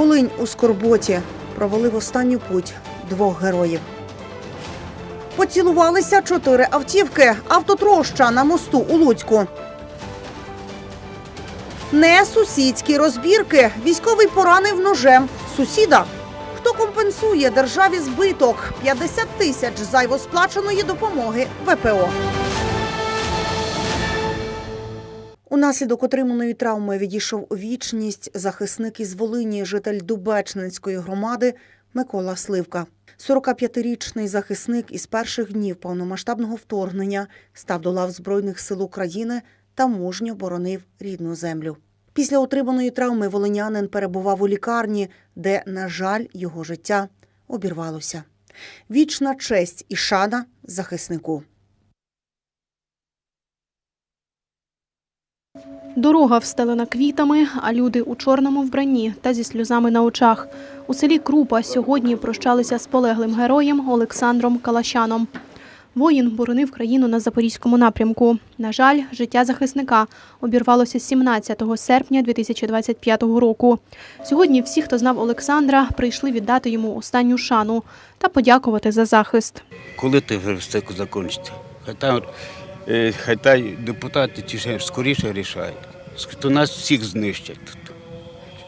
Волинь у Скорботі провалив останню путь двох героїв. Поцілувалися чотири автівки. Автотроща на мосту у Луцьку. Не сусідські розбірки. Військовий поранив ножем сусіда. Хто компенсує державі збиток? 50 тисяч зайво сплаченої допомоги ВПО. Унаслідок отриманої травми відійшов у вічність захисник із Волині, житель Дубечнинської громади Микола Сливка. 45-річний захисник із перших днів повномасштабного вторгнення став до лав Збройних сил України та мужньо боронив рідну землю. Після отриманої травми волинянин перебував у лікарні, де, на жаль, його життя обірвалося. Вічна честь і шана захиснику. Дорога встелена квітами, а люди у чорному вбранні та зі сльозами на очах. У селі Крупа сьогодні прощалися з полеглим героєм Олександром Калащаном. Воїн боронив країну на запорізькому напрямку. На жаль, життя захисника обірвалося 17 серпня 2025 року. Сьогодні всі, хто знав Олександра, прийшли віддати йому останню шану та подякувати за захист. Коли ти вже все закінчиться? Хай та депутати ті ж скоріше рішають. То нас всіх знищать тут.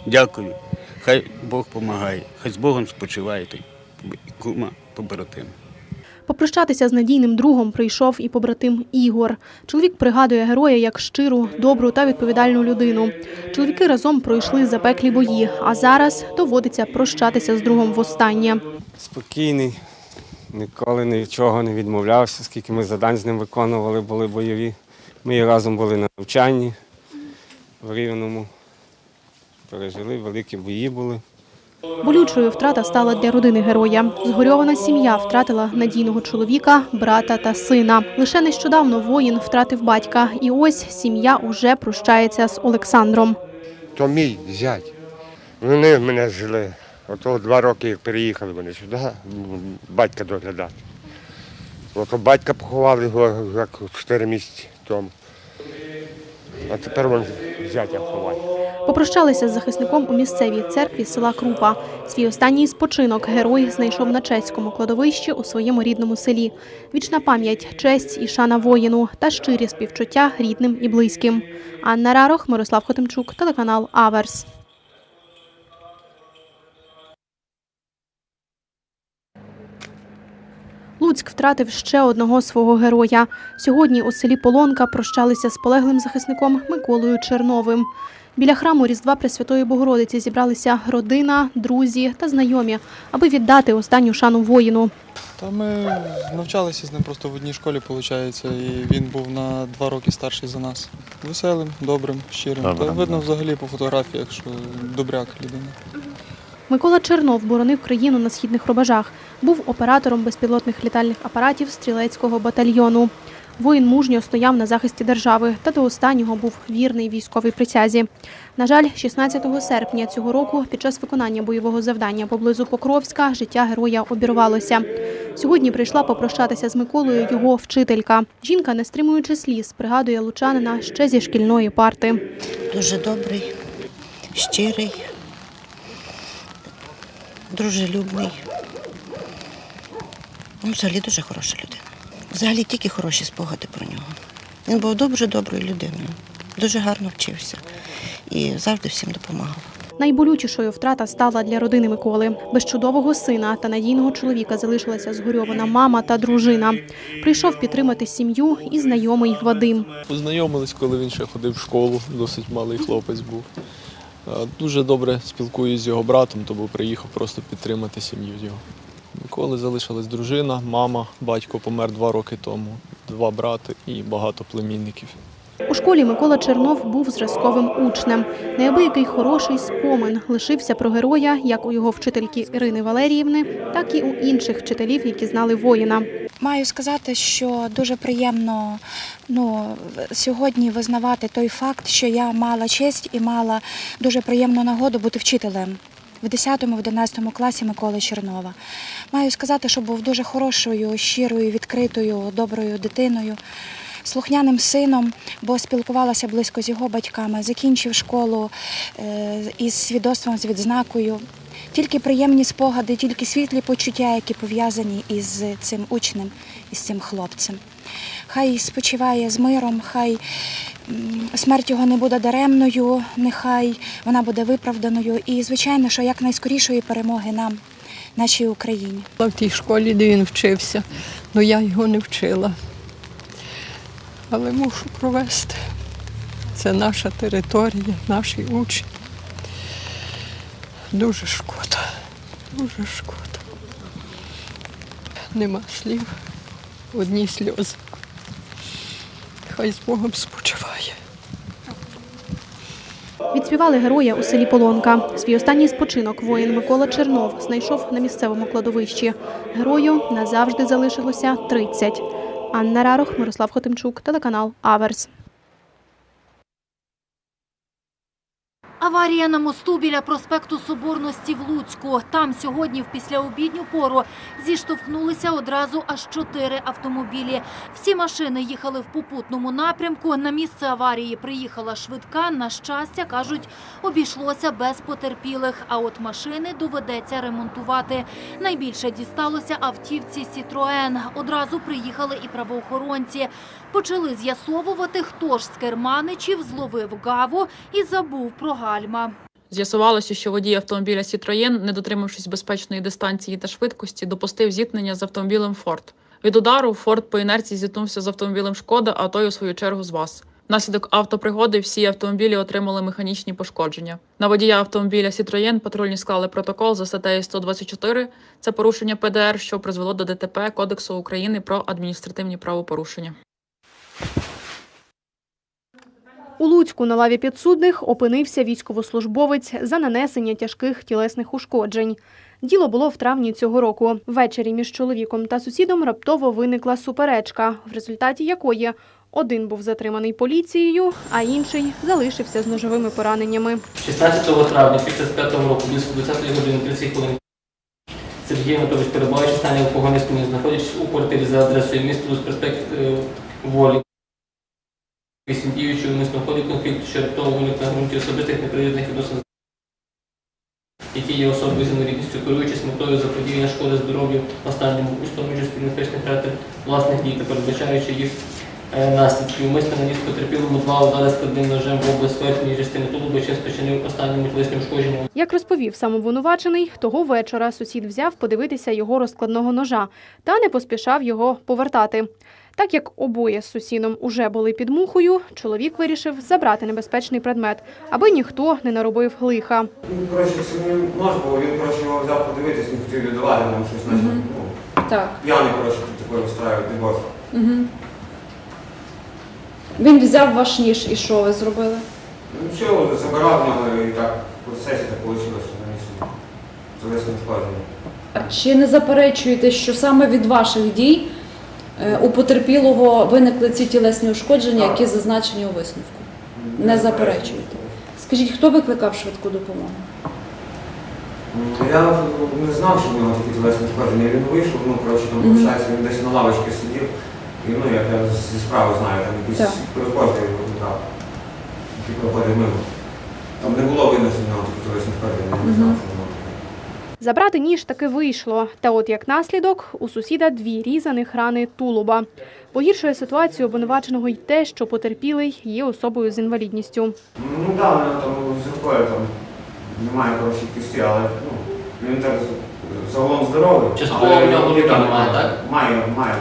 Дякую. Хай Бог допомагає. Хай з Богом спочиваєте. Кума побратим. Попрощатися з надійним другом прийшов і побратим Ігор. Чоловік пригадує героя як щиру, добру та відповідальну людину. Чоловіки разом пройшли запеклі бої, а зараз доводиться прощатися з другом востаннє. спокійний, ніколи нічого не відмовлявся, скільки ми завдань з ним виконували, були бойові. Ми разом були на навчанні в Рівному. Пережили, великі бої були. Болючою втрата стала для родини героя. Згорьована сім'я втратила надійного чоловіка, брата та сина. Лише нещодавно воїн втратив батька, і ось сім'я уже прощається з Олександром. то мій зять. Вони в мене жили. Ото два роки, як переїхали вони сюди, батька доглядати. Ото батька поховали його як чотири місяці тому. А тепер вони зятя ховають. Попрощалися з захисником у місцевій церкві села Крупа. Свій останній спочинок герой знайшов на чеському кладовищі у своєму рідному селі. Вічна пам'ять, честь і шана воїну та щирі співчуття рідним і близьким. Анна Рарох, Мирослав Хотимчук, телеканал Аверс. Луцьк втратив ще одного свого героя. Сьогодні у селі Полонка прощалися з полеглим захисником Миколою Черновим. Біля храму Різдва Пресвятої Богородиці зібралися родина, друзі та знайомі, аби віддати останню шану воїну. Та ми навчалися з ним просто в одній школі, виходить, і він був на два роки старший за нас. Веселим, добрим, щирим. Та видно взагалі по фотографіях, що добряк людина. Микола Чернов боронив країну на східних рубежах. Був оператором безпілотних літальних апаратів стрілецького батальйону. Воїн мужньо стояв на захисті держави та до останнього був вірний військовій присязі. На жаль, 16 серпня цього року під час виконання бойового завдання поблизу Покровська життя героя обірвалося. Сьогодні прийшла попрощатися з Миколою його вчителька. Жінка, не стримуючи сліз, пригадує лучанина ще зі шкільної парти. дуже добрий, щирий, дружелюбний. Ну, взагалі дуже хороша людина. Взагалі тільки хороші спогади про нього. Він був дуже доброю людиною, дуже гарно вчився і завжди всім допомагав. Найболючішою втрата стала для родини Миколи. Без чудового сина та надійного чоловіка залишилася згорьована мама та дружина. Прийшов підтримати сім'ю і знайомий Вадим. Познайомились, коли він ще ходив в школу, досить малий хлопець був. Е, Дуже добре спілкуюсь з його братом, тому приїхав просто підтримати сім'ю його. Миколи залишилась дружина, мама, батько помер два роки тому, два брати і багато племінників. У школі Микола Чернов був зразковим учнем. Неабиякий хороший спомин лишився про героя, як у його вчительки Ірини Валеріївни, так і у інших вчителів, які знали воїна. Маю сказати, що дуже приємно ну, сьогодні визнавати той факт, що я мала честь і мала дуже приємну нагоду бути вчителем в 10-11 класі Миколи Чернова. Маю сказати, що був дуже хорошою, щирою, відкритою, доброю дитиною. Слухняним сином, бо спілкувалася близько з його батьками, закінчив школу е, із свідоцтвом з відзнакою. Тільки приємні спогади, тільки світлі почуття, які пов'язані із цим учнем, із цим хлопцем. Хай спочиває з миром, хай смерть його не буде даремною, нехай вона буде виправданою. І, звичайно, що якнайскорішої перемоги нам, нашій Україні. в тій школі, де він вчився, але я його не вчила. Але мушу провести. Це наша територія, наші учні. Дуже шкода, дуже шкода. Нема слів, одні сльози. Хай з Богом спочиває. Відспівали героя у селі Полонка. Свій останній спочинок воїн Микола Чернов знайшов на місцевому кладовищі. Герою назавжди залишилося 30. Анна Рарох, Мирослав Хотимчук, телеканал Аверс. Аварія на мосту біля проспекту Соборності в Луцьку. Там сьогодні в післяобідню пору зіштовхнулися одразу аж чотири автомобілі. Всі машини їхали в попутному напрямку. На місце аварії приїхала швидка. На щастя, кажуть, обійшлося без потерпілих. А от машини доведеться ремонтувати. Найбільше дісталося автівці Сітроен. Одразу приїхали і правоохоронці. Почали з'ясовувати, хто ж з керманичів зловив гаву і забув про гальма. З'ясувалося, що водій автомобіля Сітроєн, не дотримавшись безпечної дистанції та швидкості, допустив зіткнення з автомобілем Форд. Від удару Форд по інерції зіткнувся з автомобілем Шкода, а той у свою чергу з ВАЗ. Внаслідок автопригоди всі автомобілі отримали механічні пошкодження. На водія автомобіля Сітроєн патрульні склали протокол за статтею 124. Це порушення ПДР, що призвело до ДТП Кодексу України про адміністративні правопорушення. У Луцьку на лаві підсудних опинився військовослужбовець за нанесення тяжких тілесних ушкоджень. Діло було в травні цього року. Ввечері між чоловіком та сусідом раптово виникла суперечка, в результаті якої один був затриманий поліцією, а інший залишився з ножовими пораненнями. 16 травня 65 року близько 20 години 30 хвилин Сергій Анатолійович, перебуваючи стані алкогольної сп'яніння, знаходячись у квартирі за адресою міста Луць, проспект е, Волі. Вісім діючого умисно входить конфлікту, що раптово виник на ґрунті особистих неприязних відносин, які є особою з інвалідністю, керуючись метою заподіяння шкоди здоров'ю останньому, установлюючи спільнопечний характер власних дій та передбачаючи їх е, наслідки. Умисно наніс потерпілому два удари складним ножем в область верхньої частини тулуба, чим спричинив останньому тілесним ушкодженням. Як розповів самовинувачений, того вечора сусід взяв подивитися його розкладного ножа та не поспішав його повертати. Так як обоє з сусідом уже були під мухою, чоловік вирішив забрати небезпечний предмет, аби ніхто не наробив лиха. Він, коротше, самі нож був, він, коротше, його взяв подивитись, не хотів віддавати нам щось, значить, ну, Так. п'яний, коротше, тут такою устраювати, не боже. Угу. Він взяв ваш ніж і що ви зробили? Ну, все, забирав в нього і так, в процесі так вийшло, що наніс тілесне ушкодження. Чи не заперечуєте, що саме від ваших дій у потерпілого виникли ці тілесні ушкодження, які зазначені у висновку? Не заперечуєте. Скажіть, хто викликав швидку допомогу? Ну, Я не знав, що в нього такі тілесні ушкодження. Він вийшов, ну, коротше, там, Мгм. виходить, він десь на лавочці сидів. І, ну, як я зі справи знаю, там якісь Так. перехожі викликав, які проходять мимо. Там не було видно, що в нього такі тілесні ушкодження, я не Мгм. знав, що нього таке. Забрати ніж таки вийшло. Та от як наслідок, у сусіда дві різаних рани тулуба. Погіршує ситуацію обвинуваченого й те, що потерпілий є особою з інвалідністю. Ну так, да, нього там з рукою там немає хорошої кісті, але ну, він так загалом здоровий. Частково в нього немає, так? Має, має,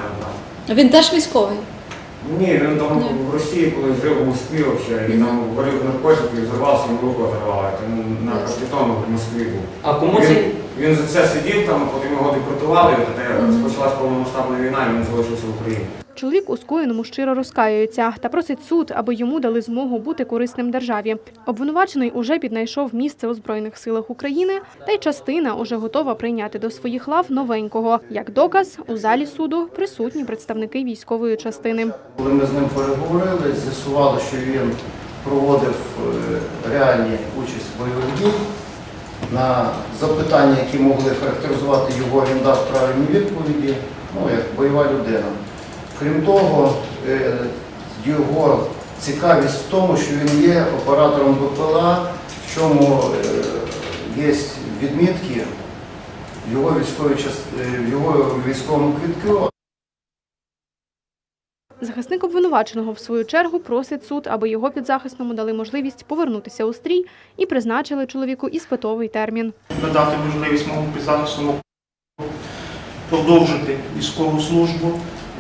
так. Він теж військовий. Ні, він там Ні. в Росії, коли жив у Москві взагалі, і там варив наркотики, взорвався, йому руку оторвали. Тому на капітону в Москві був. А кому Він, це він за це сидів там, потім його депортували, і тоді Мгм. розпочалась повномасштабна війна, і він залишився в Україні. Чоловік у скоєному щиро розкаюється та просить суд, аби йому дали змогу бути корисним державі. Обвинувачений уже піднайшов місце у Збройних силах України, та й частина уже готова прийняти до своїх лав новенького. Як доказ, у залі суду присутні представники військової частини. Коли ми з ним переговорили, з'ясували, що він проводив е, реальні участь в бойових дій. На запитання, які могли характеризувати його, він дав правильні відповіді, ну, як бойова людина. Крім того, е, його цікавість в тому, що він є оператором БПЛА, в чому е, є відмітки част- е, в його військовому квітку, Захисник обвинуваченого в свою чергу просить суд, аби його підзахисному дали можливість повернутися у стрій і призначили чоловіку іспитовий термін. надати можливість моєму підзахисному продовжити військову службу,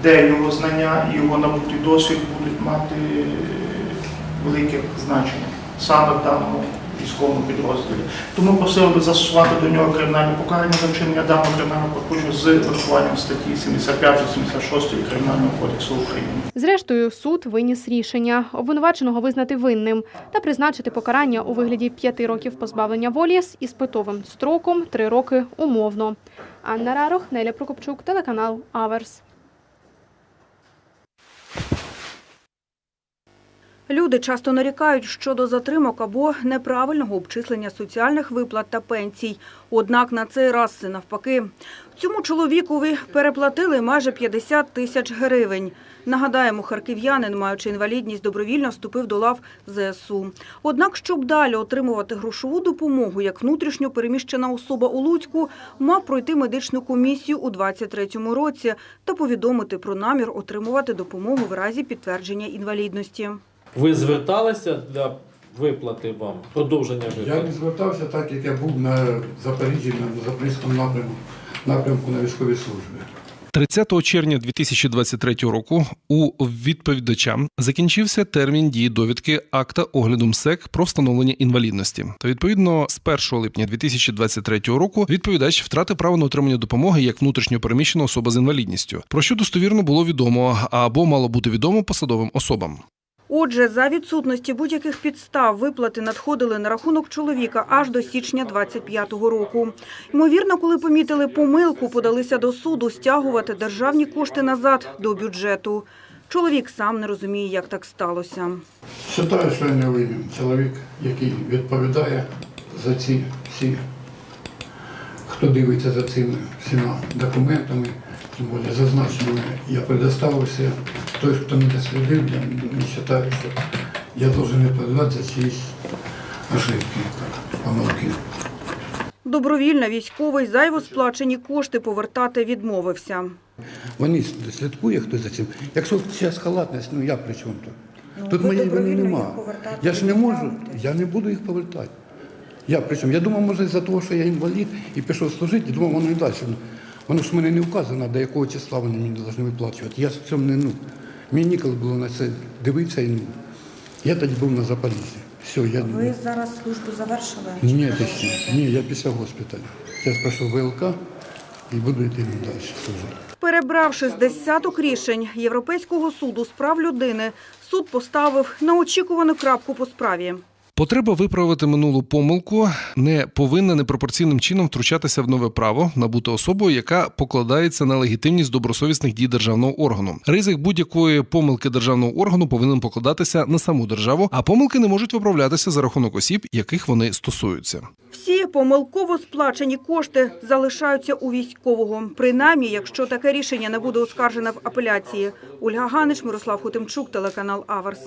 де його знання і його набутий досвід будуть мати велике значення саме в даному військовому підрозділі. Тому просив би застосувати до нього кримінальне покарання за вчинення даного кримінального правопорушення з врахуванням статті 75-76 Кримінального кодексу України. Зрештою, суд виніс рішення обвинуваченого визнати винним та призначити покарання у вигляді п'яти років позбавлення волі з іспитовим строком три роки умовно. Анна Рарох, Неля Прокопчук, телеканал Аверс. Люди часто нарікають щодо затримок або неправильного обчислення соціальних виплат та пенсій. Однак на цей раз це навпаки. Цьому чоловікові переплатили майже 50 тисяч гривень. Нагадаємо, харків'янин, маючи інвалідність, добровільно вступив до лав ЗСУ. Однак, щоб далі отримувати грошову допомогу як внутрішньо переміщена особа у Луцьку, мав пройти медичну комісію у 23-му році та повідомити про намір отримувати допомогу в разі підтвердження інвалідності. Ви зверталися для виплати вам, продовження Я виплати? не звертався так, як я був на Запоріжжі, на Запорізькому напрямку, напрямку на військовій службі. 30 червня 2023 року у відповідача закінчився термін дії довідки акта огляду МСЕК про встановлення інвалідності. Та відповідно з 1 липня 2023 року відповідач втратив право на отримання допомоги як внутрішньо переміщена особа з інвалідністю, про що достовірно було відомо або мало бути відомо посадовим особам. Отже, за відсутності будь-яких підстав виплати надходили на рахунок чоловіка аж до січня 25-го року. Ймовірно, коли помітили помилку, подалися до суду стягувати державні кошти назад до бюджету. Чоловік сам не розуміє, як так сталося. Вважаю, що не винен. Чоловік, який відповідає за ці всі, хто дивиться за цими всіма документами, тим більше зазначеними, я предоставився. Той, хто не дослідив, я не вважаю, що я должен відповідати за ошибки, помилки. Добровільно військовий зайво сплачені кошти повертати відмовився. Вони слідкує хто за цим. Якщо час халатність, ну я при чому тут? Ну, Тут моєї вини добровільно нема. їх повертати Я ж не можу, я не буду їх повертати. Я при чому? Я думав, може, за того, що я інвалід і пішов служити, я думав, воно і далі. Воно ж в мене не вказано, до якого числа вони мені повинні виплачувати. Я в цьому не ну. Мені ніколи було на це дивитися. І, ну, я тоді був на Запоріжжі. Все, я Ви зараз службу завершили? ні, ти ще. ні, я після госпіталю. Я пройшов ВЛК і буду йти далі служити. Перебравши з десяток рішень Європейського суду з прав людини, суд поставив на очікувану крапку по справі. Потреба виправити минулу помилку не повинна непропорційним чином втручатися в нове право набути особою, яка покладається на легітимність добросовісних дій державного органу. Ризик будь-якої помилки державного органу повинен покладатися на саму державу, а помилки не можуть виправлятися за рахунок осіб, яких вони стосуються. Всі помилково сплачені кошти залишаються у військового, принаймні, якщо таке рішення не буде оскаржене в апеляції. Ольга Ганич, Мирослав Хотимчук, телеканал Аверс.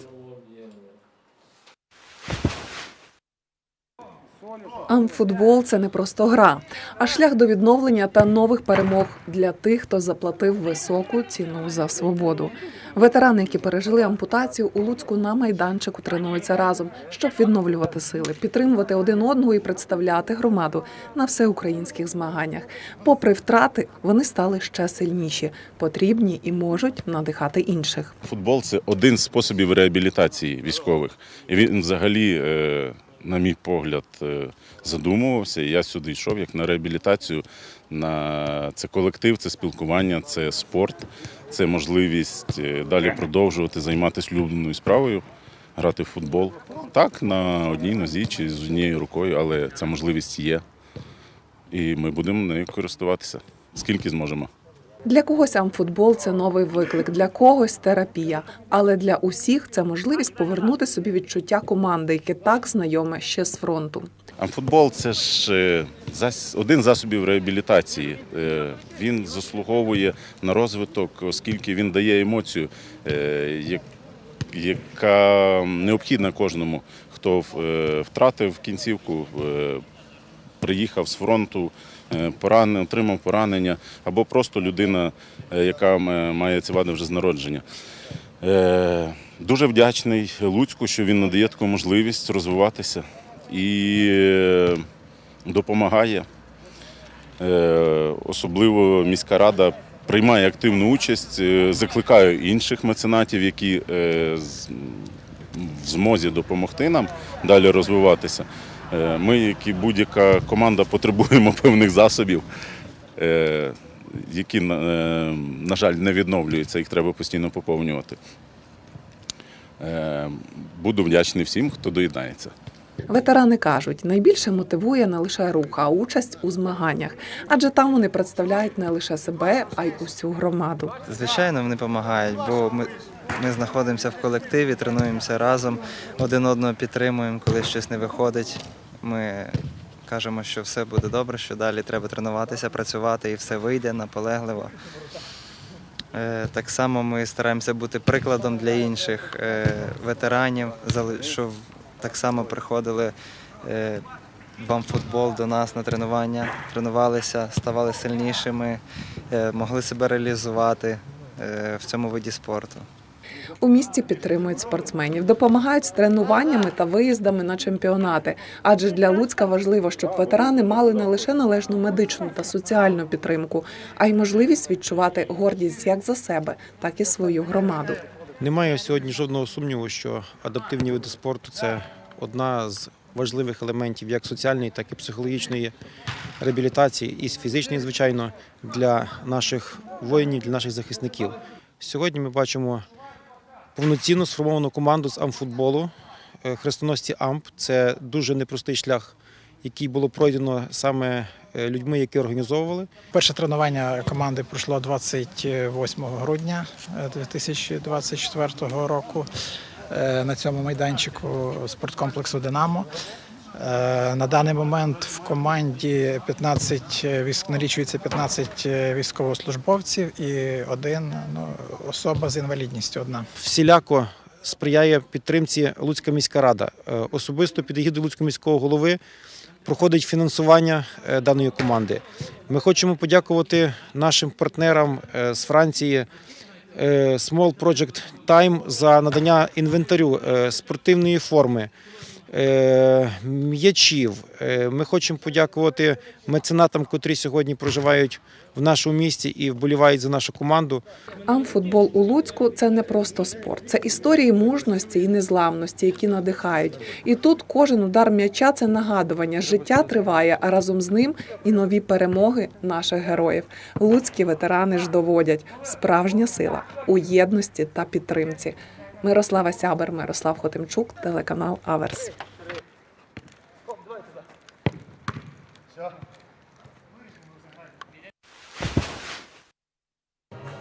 Амфутбол це не просто гра, а шлях до відновлення та нових перемог для тих, хто заплатив високу ціну за свободу. Ветерани, які пережили ампутацію у Луцьку на майданчику, тренуються разом, щоб відновлювати сили, підтримувати один одного і представляти громаду на всеукраїнських змаганнях. Попри втрати, вони стали ще сильніші, потрібні і можуть надихати інших. Футбол це один з способів реабілітації військових. Він взагалі, е, на мій погляд, е, задумувався. І я сюди йшов як на реабілітацію. На це колектив, це спілкування, це спорт, це можливість е, далі продовжувати займатися улюбленою справою, грати в футбол. Так, на одній нозі чи з однією рукою, але ця можливість є. І ми будемо нею користуватися, скільки зможемо. Для когось амфутбол це новий виклик, для когось терапія. Але для усіх це можливість повернути собі відчуття команди, яке так знайоме ще з фронту. А футбол це ж е, один з засобів реабілітації. Е, Він заслуговує на розвиток, оскільки він дає емоцію, е, яка необхідна кожному, хто втратив кінцівку, приїхав з фронту, поранений, отримав поранення, або просто людина, е, яка має ці вади вже з народження. Е, Дуже вдячний Луцьку, що він надає таку можливість розвиватися і е, допомагає. Е, Особливо міська рада приймає активну участь, е, закликаю інших меценатів, які е, в змозі допомогти нам далі розвиватися. Е, Ми, як і будь-яка команда, потребуємо певних засобів, е, які, на- е, жаль, не відновлюються, їх треба постійно поповнювати. Буду вдячний всім, хто доєднається. Ветерани кажуть, найбільше мотивує не лише рух, а участь у змаганнях, адже там вони представляють не лише себе, а й усю громаду. Звичайно, вони допомагають, бо ми, ми знаходимося в колективі, тренуємося разом, один одного підтримуємо, коли щось не виходить. Ми кажемо, що все буде добре, що далі треба тренуватися, працювати і все вийде наполегливо. Е, Так само ми стараємося бути прикладом для інших е, ветеранів, що так само приходили е, в футбол до нас на тренування, тренувалися, ставали сильнішими, могли себе реалізувати в цьому виді спорту. У місті підтримують спортсменів, допомагають з тренуваннями та виїздами на чемпіонати. Адже для Луцька важливо, щоб ветерани мали не лише належну медичну та соціальну підтримку, а й можливість відчувати гордість як за себе, так і свою громаду. Немає сьогодні жодного сумніву, що адаптивні види спорту це одна з важливих елементів як соціальної, так і психологічної реабілітації, і фізичної, звичайно, для наших воїнів, для наших захисників. Сьогодні ми бачимо повноцінно сформовану команду з амфутболу. Е, Хрестоносці Амп це дуже непростий шлях, який було пройдено саме е, людьми, які організовували. Перше тренування команди пройшло 28 грудня е, 2024 року е, на цьому майданчику спорткомплексу Динамо. Е, На даний момент в команді 15 військ налічується 15 військовослужбовців і один ну, особа з інвалідністю. Одна. всіляко сприяє підтримці Луцька міська рада. Е, Особисто під Луцького міського голови проходить фінансування е, даної команди. Ми хочемо подякувати нашим партнерам е, з Франції е, Small Project Time за надання інвентарю е, спортивної форми. Е, М'ячів. Е, Ми хочемо подякувати меценатам, котрі сьогодні проживають в нашому місті і вболівають за нашу команду. Амфутбол у Луцьку це не просто спорт, це історії мужності і незламності, які надихають. І тут кожен удар м'яча це нагадування. Життя триває, а разом з ним і нові перемоги наших героїв. Луцькі ветерани ж доводять справжня сила у єдності та підтримці. Мирослава Сябер, Мирослав Хотимчук, телеканал Аверс.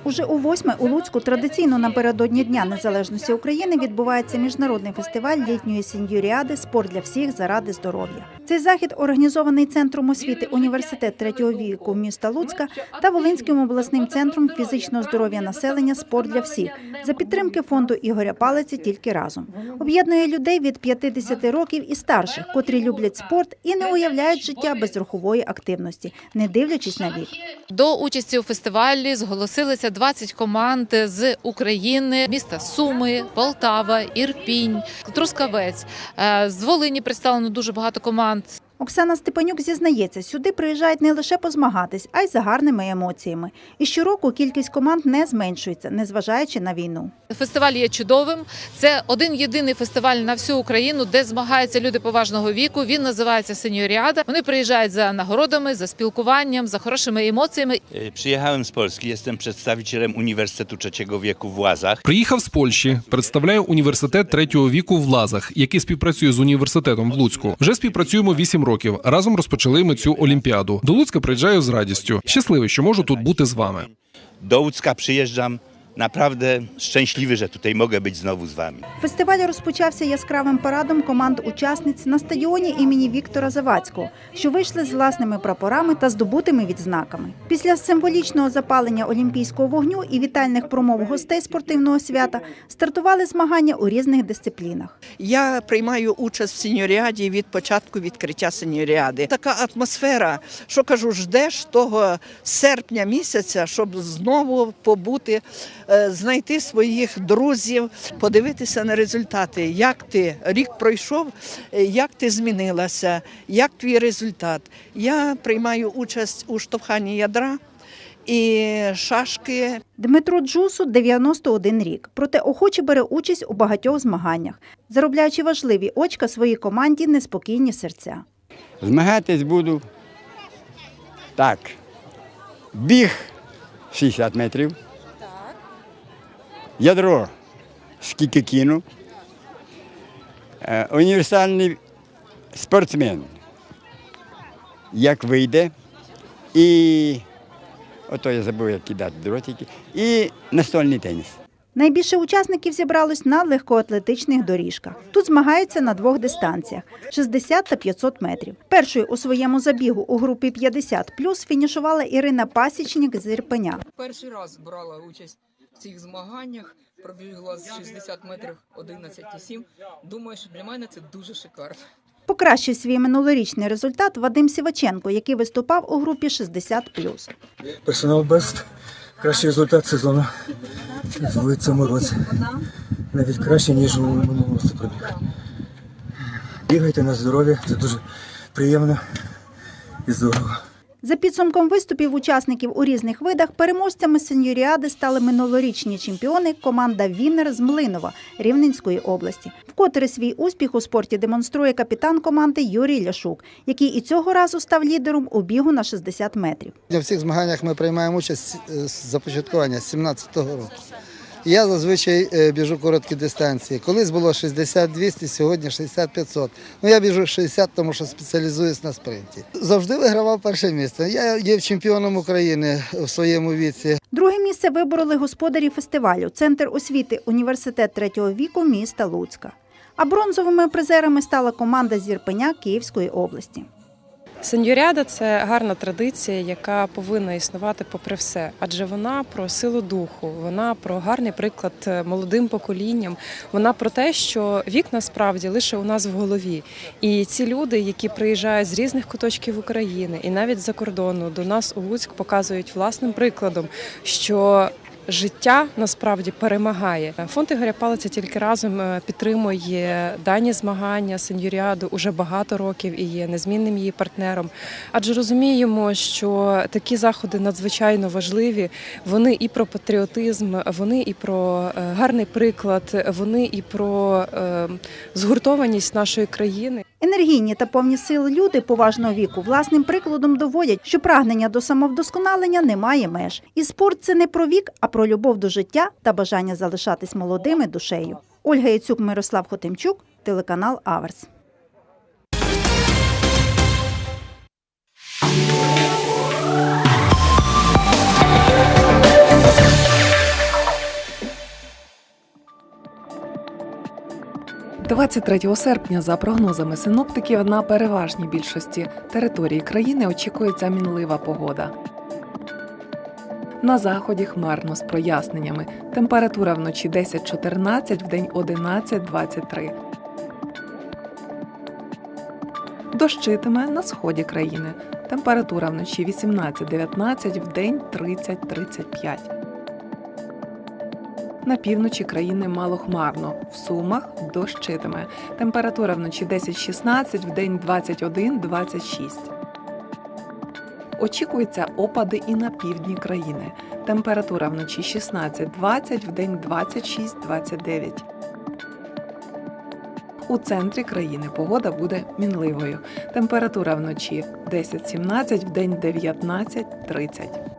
Уже у восьме у Луцьку традиційно напередодні Дня Незалежності України відбувається міжнародний фестиваль літньої сеньоріади Спорт для всіх заради здоров'я. Цей захід організований центром освіти університет третього віку міста Луцька та Волинським обласним центром фізичного здоров'я населення Спорт для всіх за підтримки фонду Ігоря Палиці тільки разом. Об'єднує людей від 50 років і старших, котрі люблять спорт і не уявляють життя без рухової активності, не дивлячись на вік. До участі у фестивалі зголосилися 20 команд з України, міста Суми, Полтава, Ірпінь, Трускавець. Е, З Волині представлено дуже багато команд. Russland Оксана Степанюк зізнається, сюди приїжджають не лише позмагатись, а й за гарними емоціями. І щороку кількість команд не зменшується, незважаючи на війну. Фестиваль є чудовим. Це один єдиний фестиваль на всю Україну, де змагаються люди поважного віку. Він називається Сеньоріада. Вони приїжджають за нагородами, за спілкуванням, за хорошими емоціями. Przyjechałem z Polski, jestem przedstawicielem Uniwersytetu Trzeciego Wieku w Łazach. Приїхав з Польщі, представляю університет третього віку в Лазах, який співпрацює з університетом в Луцьку. Вже співпрацюємо 8 років. Разом розпочали ми цю олімпіаду. До Луцька приїжджаю з радістю. Щасливий, що можу тут бути з вами. До Луцька przyjeżdżam naprawdę szczęśliwy, że tutaj mogę być znowu z Wami. Фестиваль розпочався яскравим парадом команд-учасниць на стадіоні імені Віктора Завадського, що вийшли з власними прапорами та здобутими відзнаками. Після символічного запалення олімпійського вогню і вітальних промов гостей спортивного свята стартували змагання у різних дисциплінах. Я приймаю участь в сеньоріаді від початку відкриття сеньоріади. Така атмосфера, що кажу, ждеш того серпня місяця, щоб знову побути, знайти своїх друзів, подивитися на результати. Як ти рік пройшов, е, як ти змінилася, як твій результат. Я приймаю участь у штовханні ядра і шашки. Дмитро Джусу 91 рік, проте охоче бере участь у багатьох змаганнях, заробляючи важливі очка своїй команді неспокійні серця. Змагатись буду так. Біг 60 метрів. Ядро скільки кину. Е, Універсальний спортсмен. Як вийде. І ото я забув, як кидати дротики. І настольний теніс. Найбільше учасників зібралось на легкоатлетичних доріжках. Тут змагаються на двох дистанціях 60 та 500 метрів. Першою у своєму забігу у групі 50 плюс фінішувала Ірина Пасічник з Ірпеня. Перший раз брала участь в цих змаганнях, пробігла з 60 метрів 11,7. Думаю, що для мене це дуже шикарно. Покращив свій минулорічний результат Вадим Сіваченко, який виступав у групі 60 плюс. Персонал Бест. Кращий результат сезону в цьому році. Навіть краще, ніж у минулому році пробіг. Бігайте на здоров'я, це дуже приємно і здорово. За підсумком виступів учасників у різних видах переможцями сеньоріади стали минулорічні чемпіони команда Віннер з Млинова Рівненської області. Вкотре свій успіх у спорті демонструє капітан команди Юрій Ляшук, який і цього разу став лідером у бігу на 60 метрів. В всіх змаганнях ми приймаємо участь е, з започаткування з 17-го року. Я зазвичай е, біжу короткі дистанції. Колись було 60-200, сьогодні 60-500. Ну я біжу 60, тому що спеціалізуюсь на спринті. Завжди вигравав перше місце. Я є чемпіоном України в своєму віці. Друге місце вибороли господарі фестивалю Центр освіти університет третього віку міста Луцька. А бронзовими призерами стала команда з Ірпеня Київської області. Сеньоріада це гарна традиція, яка повинна існувати попри все, адже вона про силу духу, вона про гарний приклад е, молодим поколінням. Вона про те, що вік насправді лише у нас в голові. І ці люди, які приїжджають з різних куточків України і навіть з-за кордону до нас у Луцьк, показують власним прикладом, що Життя насправді перемагає. Фонд Ігоря Палиця тільки разом е, підтримує дані змагання сеньоріаду уже багато років і є незмінним її партнером. Адже розуміємо, що такі заходи надзвичайно важливі. Вони і про патріотизм, вони і про е, гарний приклад, вони і про е, згуртованість нашої країни. Енергійні та повні сил люди поважного віку власним прикладом доводять, що прагнення до самовдосконалення не має меж. І спорт це не про вік, а про любов до життя та бажання залишатись молодими душею. Ольга Яцюк, Мирослав Хотимчук, телеканал Аверс. – 23 серпня, за прогнозами синоптиків, на переважній більшості території країни очікується мінлива погода. На заході хмарно з проясненнями. Температура вночі 10-14, вдень 11-23. Дощитиме на сході країни. Температура вночі 18-19, вдень 30-35. На півночі країни малохмарно. В Сумах дощитиме. Температура вночі 10-16, вдень 21-26. Очікуються опади і на півдні країни. Температура вночі 16-20, вдень 26-29. У центрі країни погода буде мінливою. Температура вночі 10-17, вдень 19-30.